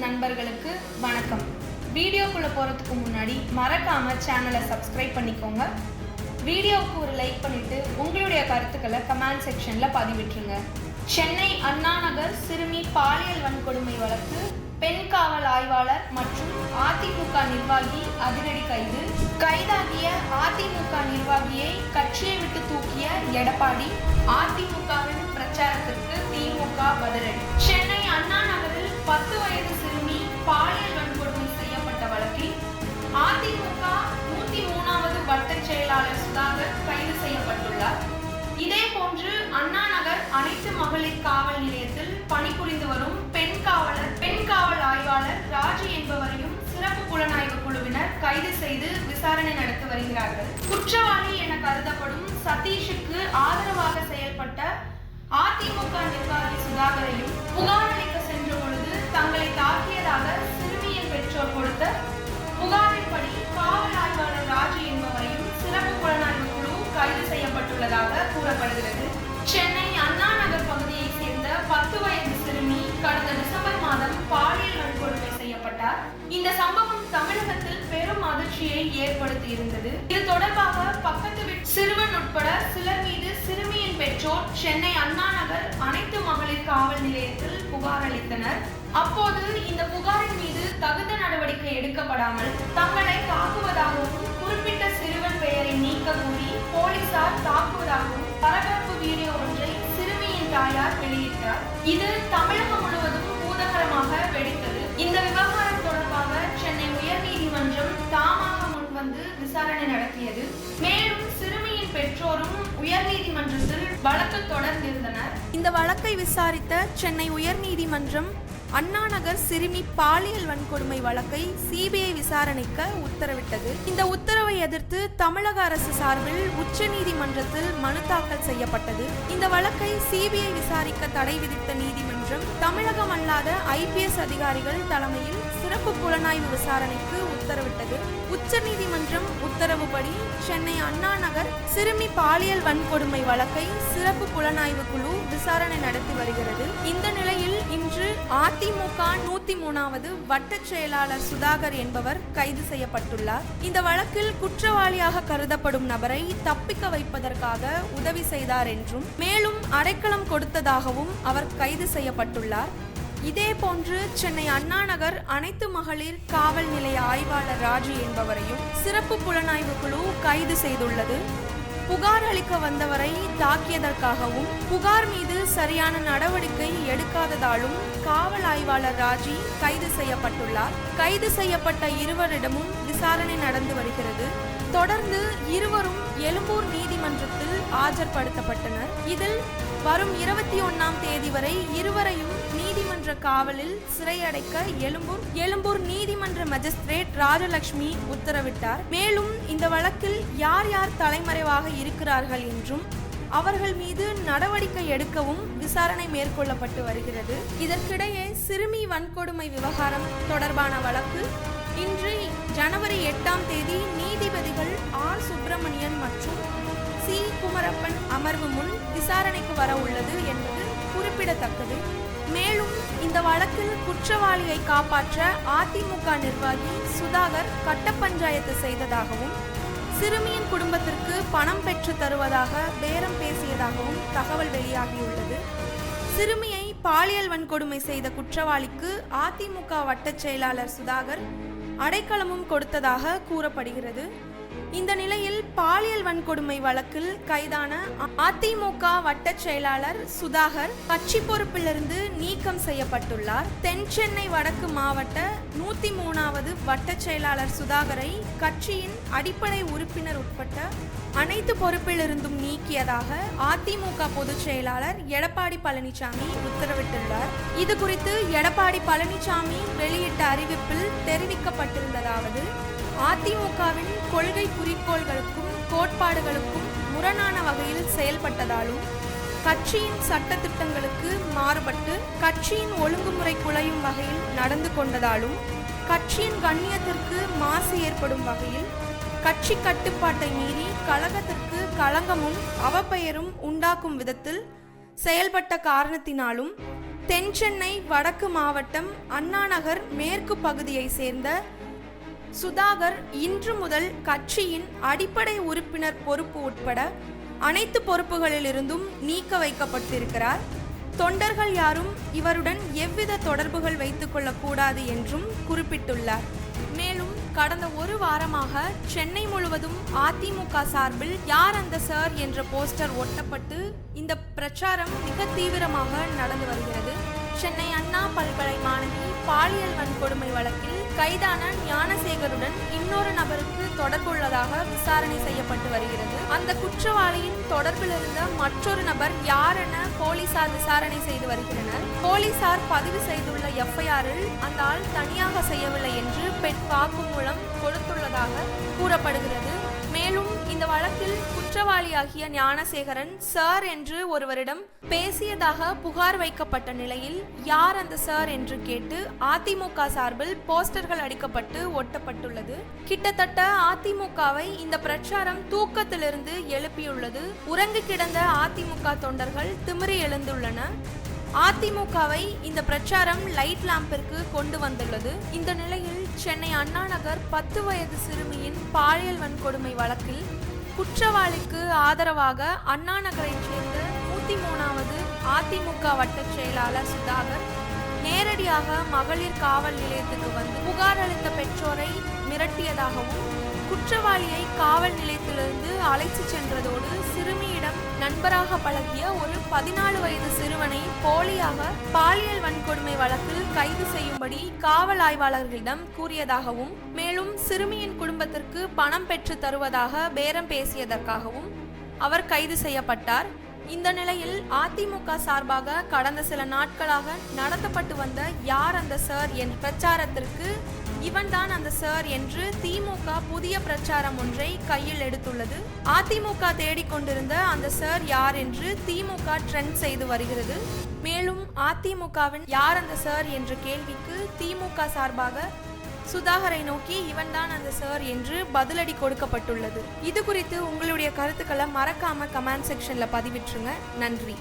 நண்பர்களுக்கு வணக்கம். வீடியோக்குள்ள போறதுக்கு முன்னாடி மறக்காம சேனலை சப்ஸ்கிரைப் பண்ணிக்கோங்க. வீடியோவுக்கு ஒரு லைக் பண்ணிட்டு உங்களுடைய கருத்துக்களை கமெண்ட் செக்ஷன்ல பதிவிட்டுருங்க. சென்னை அண்ணா நகர் சிறுமி பாலியல் வன்கொடுமை வழக்கு பெண் காவல் ஆய்வாளர் மற்றும் அதிமுக நிர்வாகி அதிரடி கைது கைதாகிய அதிமுக நிர்வாகியை கட்சியை விட்டு தூக்கிய எடப்பாடி அதிமுகவின் பிரச்சாரத்திற்கு திமுக பதிலடி. சென்னை அண்ணா நகரில் பத்து வயது பாலியல் வன்கொடுமை செய்யப்பட்ட வழக்கில் அதிமுக நூத்தி மூணாவது வட்ட செயலாளர் சுதாகர் கைது செய்யப்பட்டுள்ளார். இதே போன்று அண்ணா நகர் அனைத்து மகளிர் காவல் நிலையத்தில் பணிபுரிந்து வரும் பெண் காவலர் பெண் காவல் ஆய்வாளர் ராஜு என்பவரையும் சிறப்பு புலனாய்வு குழுவினர் கைது செய்து விசாரணை நடத்தி வருகிறார்கள். குற்றவாளி என கருதப்படும் சதீஷுக்கு ஆதரவாக செயல்பட்ட அதிமுக நிர்வாகி சுதாகரையும் புகார் தாக்கியதாக சிறுமியின் பெற்றோர் கொடுத்த புகாரின்படி காவல் ஆய்வாளர் ராஜு என்பவரையும் சிறப்பு புலனாய்வு குழு கைது செய்யப்பட்டுள்ளதாக கூறப்படுகிறது. சென்னை அண்ணா நகர் பகுதியைச் சேர்ந்த பத்து வயது சிறுமி கடந்த டிசம்பர் மாதம் பாலியல் வன்கொடுமை செய்யப்பட்டார். இந்த சம்பவம் தமிழகத்தில் பெரும் அதிர்ச்சியை ஏற்படுத்தி இருந்தது இது தொடர்பாக பக்கத்து சிறுவன் உட்பட சிலர் மீது சிறுமியின் பெற்றோர் சென்னை அண்ணா நகர் அனைத்து மகளிர் காவல் நிலையத்தில் புகார் அளித்தனர். அப்போது இந்த புகாரின் மீது தகுந்த நடவடிக்கை எடுக்கப்படாமல் தங்களை தாக்குவதாகவும் குறிப்பிட்ட சிறுவன் பெயரை நீக்க கூறி போலீசார் தாக்குவதாகவும் பரபரப்பு வீடியோ ஒன்றை சிறுமியின் தாயார் வெளியிட்டார். இது தமிழகம் முழுவதும் பூதகரமாக வெடித்தது. இந்த விவகாரம் தொடர்பாக சென்னை உயர்நீதிமன்றம் தாமாக முன்வந்து விசாரணை நடத்தியது. மேலும் சிறுமியின் பெற்றோரும் உயர்நீதிமன்றத்தில் வழக்கு தொடர்ந்திருந்தனர். இந்த வழக்கை விசாரித்த சென்னை உயர்நீதிமன்றம் அண்ணாநகர் சிறுமி பாலியல் வன்கொடுமை வழக்கை சிபிஐ விசாரணைக்க உத்தரவிட்டது. இந்த உத்தரவை எதிர்த்து தமிழக அரசு சார்பில் உச்சநீதிமன்றத்தில் மனு தாக்கல் செய்யப்பட்டது. இந்த வழக்கை சிபிஐ விசாரிக்க தடை விதித்த நீதிமன்றம் தமிழகம் அல்லாத ஐபிஎஸ் அதிகாரிகள் தலைமையில் சிறப்பு புலனாய்வு விசாரணைக்கு உத்தரவிட்டது. உச்சநீதிமன்றம் உத்தரவுப்படி சென்னை அண்ணா நகர் சிறுமி பாலியல் வன்கொடுமை வழக்கை சிறப்பு புலனாய்வு குழு விசாரணை நடத்தி வருகிறது. இந்த நிலையில் இன்று அதிமுக நூத்தி மூணாவது வட்டச் செயலாளர் சுதாகர் என்பவர் கைது செய்யப்பட்டுள்ளார். இந்த வழக்கில் குற்றவாளியாக கருதப்படும் நபரை தப்பிக்க வைப்பதற்காக உதவி செய்தார் என்றும் மேலும் அடைக்கலம் கொடுத்ததாகவும் அவர் கைது செய்யப்பட்டுள்ளார். இதேபோன்று சென்னை அண்ணா நகர் அனைத்து மகளிர் காவல் நிலைய ஆய்வாளர் ராஜு என்பவரையும் சிறப்பு புலனாய்வு குழு கைது செய்துள்ளது. புகார் அளிக்க வந்தவரை தாக்கியதற்காகவும் புகார் மீது சரியான நடவடிக்கை எடுக்காததாலும் காவல் ஆய்வாளர் ராஜி கைது செய்யப்பட்டுள்ளார். கைது செய்யப்பட்ட இருவரிடமும் விசாரணை நடந்து வருகிறது. தொடர்ந்து இருவரும் எழும்பூர் நீதிமன்றத்தில் ஆஜர்படுத்தப்பட்டனர். இதில் வரும் இருபத்தி ஒன்னாம் தேதி வரை இருவரையும் நீதிமன்ற காவலில் சிறையடைக்க எழும்பூர் எழும்பூர் நீதிமன்ற மஜிஸ்ட்ரேட் ராஜலட்சுமி உத்தரவிட்டார். மேலும் இந்த வழக்கில் யார் யார் தலைமறைவாக இருக்கிறார்கள் என்றும் அவர்கள் மீது நடவடிக்கை எடுக்கவும் விசாரணை மேற்கொள்ளப்பட்டு வருகிறது. இதற்கிடையே சிறுமி வன்கொடுமை விவகாரம் தொடர்பான வழக்கு இன்று ஜனவரி எட்டாம் தேதி நீதிபதிகள் ஆர். சுப்பிரமணியன் மற்றும் சி. குமரப்பன் அமர்வு முன் விசாரணைக்கு வர உள்ளது என்பது குறிப்பிடத்தக்கது. மேலும் வழக்கில் குற்றவாளியை காப்பாற்ற அதிமுக நிர்வாகி சுதாகர் கட்ட பஞ்சாயத்து செய்ததாகவும் சிறுமியின் குடும்பத்திற்கு பணம் பெற்று தருவதாக பேரம் பேசியதாகவும் தகவல் வெளியாகியுள்ளது. சிறுமியை பாலியல் வன்கொடுமை செய்த குற்றவாளிக்கு அதிமுக வட்டச் செயலாளர் சுதாகர் அடைக்கலமும் கொடுத்ததாக கூறப்படுகிறது. இந்த நிலையில் பாலியல் வன்கொடுமை வழக்கில் கைதான அதிமுக வட்டச் செயலாளர் சுதாகர் கட்சி பொறுப்பிலிருந்து நீக்கம் செய்யப்பட்டுள்ளார். தென் சென்னை வடக்கு மாவட்ட நூத்தி மூணாவது வட்டச் செயலாளர் சுதாகரை கட்சியின் அடிப்படை உறுப்பினர் உட்பட்ட அனைத்து பொறுப்பிலிருந்தும் நீக்கியதாக அதிமுக பொதுச் செயலாளர் எடப்பாடி பழனிசாமி உத்தரவிட்டுள்ளார். இது குறித்து எடப்பாடி பழனிசாமி வெளியிட்ட அறிவிப்பில் தெரிவிக்கப்பட்டிருந்ததாவது அதிமுகவின் கொள்கை குறிக்கோள்களுக்கும் கோட்பாடுகளுக்கும் முரணான வகையில் செயல்பட்டதாலும் கட்சியின் சட்டத்திட்டங்களுக்கு மாறுபட்டு கட்சியின் ஒழுங்குமுறை குலையும் வகையில் நடந்து கொண்டதாலும் கட்சியின் கண்ணியத்திற்கு மாசு ஏற்படும் வகையில் கட்சி கட்டுப்பாட்டை மீறி கழகத்திற்கு களங்கமும் அவப்பெயரும் உண்டாக்கும் விதத்தில் செயல்பட்ட காரணத்தினாலும் தென் சென்னை வடக்கு மாவட்டம் அண்ணாநகர் மேற்கு பகுதியை சேர்ந்த சுதாகர் இன்று முதல் கட்சியின் அடிப்படை உறுப்பினர் பொறுப்பு உட்பட அனைத்து பொறுப்புகளிலிருந்தும் நீக்க வைக்கப்பட்டிருக்கிறார். தொண்டர்கள் யாரும் இவருடன் எவ்வித தொடர்புகள் வைத்துக் கொள்ளக்கூடாது என்றும் குறிப்பிட்டுள்ளார். மேலும் கடந்த ஒரு வாரமாக சென்னை முழுவதும் அதிமுக சார்பில் யார் அந்த சார் என்ற போஸ்டர் ஒட்டப்பட்டு இந்த பிரச்சாரம் மிக தீவிரமாக நடந்து வருகிறது. சென்னை அண்ணா பல்கலை மாணவி பாலியல் வன்கொடுமை வழக்கில் கைதான ஞானசேகருடன் இன்னொரு நபருக்கு தொடர்புள்ளதாக விசாரணை செய்யப்பட்டு வருகிறது. அந்த குற்றவாளியின் தொடர்பில் இருந்த மற்றொரு நபர் யார் என போலீசார் விசாரணை செய்து வருகின்றனர். போலீசார் பதிவு செய்துள்ள எஃப்ஐஆரில் அந்த ஆள் தனியாக செய்யவில்லை என்று பெண் வாக்குமூலம் கொடுத்துள்ளதாக கூறப்படுகிறது. குற்றவாளியாகிய ஞானசேகரன் சார் என்று ஒருவரிடம் பேசியதாக புகார் வைக்கப்பட்ட நிலையில் யார் அந்த சார்? என்று கேட்டு அதிமுக சார்பில் போஸ்டர்கள் அடிக்கப்பட்டு ஒட்டப்பட்டுள்ளது. கிட்டத்தட்ட அதிமுகவை இந்த பிரச்சாரம் தூக்கத்திலிருந்து எழுப்பியுள்ளது. உறங்கு கிடந்த அதிமுக தொண்டர்கள் திமிரி எழுந்துள்ளன. அதிமுகவை இந்த பிரச்சாரம் லைட் லாம்பிற்கு கொண்டு வந்துள்ளது. இந்த நிலையில் சென்னை அண்ணா நகர் பத்து வயது சிறுமியின் பாலியல் வன்கொடுமை வழக்கில் குற்றவாளிக்கு ஆதரவாக அண்ணா நகரைச் சேர்ந்த நூத்தி மூணாவது அதிமுக வட்டச் செயலாளர் சுதாகர் நேரடியாக மகளிர் காவல் நிலையத்துக்கு வந்து புகார் அளித்த பெற்றோரை மிரட்டியதாகவும் குற்றவாளியை காவல் நிலையத்திலிருந்து அழைத்து சென்றதோடு சிறுமியிடம் நண்பராக பழகிய ஒரு பதினாலு வயது சிறுவனை போலியாக பாலியல் வன்கொடுமை வழக்கில் கைது செய்யும்படி காவல் ஆய்வாளர்களிடம் கூறியதாகவும் மேலும் சிறுமியின் குடும்பத்திற்கு பணம் பெற்று தருவதாக பேரம் பேசியதற்காகவும் அவர் கைது செய்யப்பட்டார். இந்த நிலையில் அதிமுக சார்பாக கடந்த சில நாட்களாக நடத்தப்பட்டு வந்த யார் அந்த சார் என் பிரச்சாரத்திற்கு இவன்தான் அந்த சார் என்று திமுக புதிய பிரச்சாரம் ஒன்றை கையில் எடுத்துள்ளது. அதிமுக தேடிக்கொண்டிருந்த அந்த சார் யார் என்று திமுக ட்ரெண்ட் செய்து வருகிறது. மேலும் அதிமுகவின் யார் அந்த சார் என்ற கேள்விக்கு திமுக சார்பாக சுதாகரை நோக்கி இவன்தான் அந்த சார் என்று பதிலடி கொடுக்கப்பட்டுள்ளது. இது குறித்து உங்களுடைய கருத்துக்களை மறக்காம கமெண்ட் செக்ஷன்ல பதிவிட்டுருங்க. நன்றி.